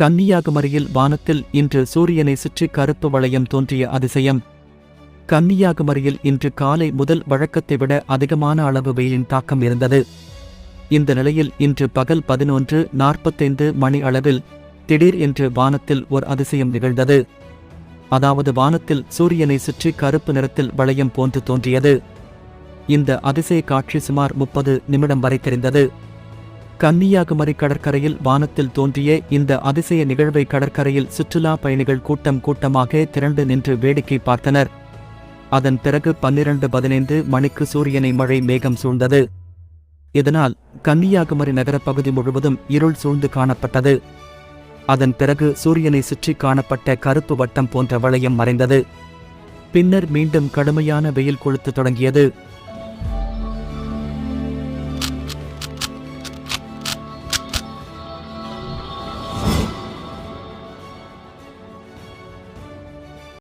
கன்னியாகுமரியில் வானத்தில் இன்று சூரியனை சுற்றி கருப்பு வளையம் தோன்றிய அதிசயம். கன்னியாகுமரியில் இன்று காலை முதல் வழக்கத்தை விட அதிகமான அளவு வெயிலின் தாக்கம் இருந்தது. இந்த நிலையில் இன்று பகல் பதினொன்று நாற்பத்தைந்து மணி அளவில் திடீர் என்று வானத்தில் ஒரு அதிசயம் நிகழ்ந்தது. அதாவது வானத்தில் சூரியனை சுற்றி கருப்பு நிறத்தில் வளையம் போன்று தோன்றியது. இந்த அதிசய காட்சி சுமார் முப்பது நிமிடம் வரை தெரிந்தது. கன்னியாகுமரி கடற்கரையில் வானத்தில் தோன்றிய இந்த அதிசய நிகழ்வை கடற்கரையில் சுற்றுலா பயணிகள் கூட்டம் கூட்டமாக திரண்டு நின்று வேடிக்கை பார்த்தனர். அதன் பிறகு பன்னிரண்டு பதினைந்து மணிக்கு சூரியனை மழை மேகம் சூழ்ந்தது. இதனால் கன்னியாகுமரி நகரப்பகுதி முழுவதும் இருள் சூழ்ந்து காணப்பட்டது. அதன் பிறகு சூரியனை சுற்றி காணப்பட்ட கருப்பு வட்டம் போன்ற வளையம் மறைந்தது. பின்னர் மீண்டும் கடுமையான வெயில் கொளுத்து தொடங்கியது.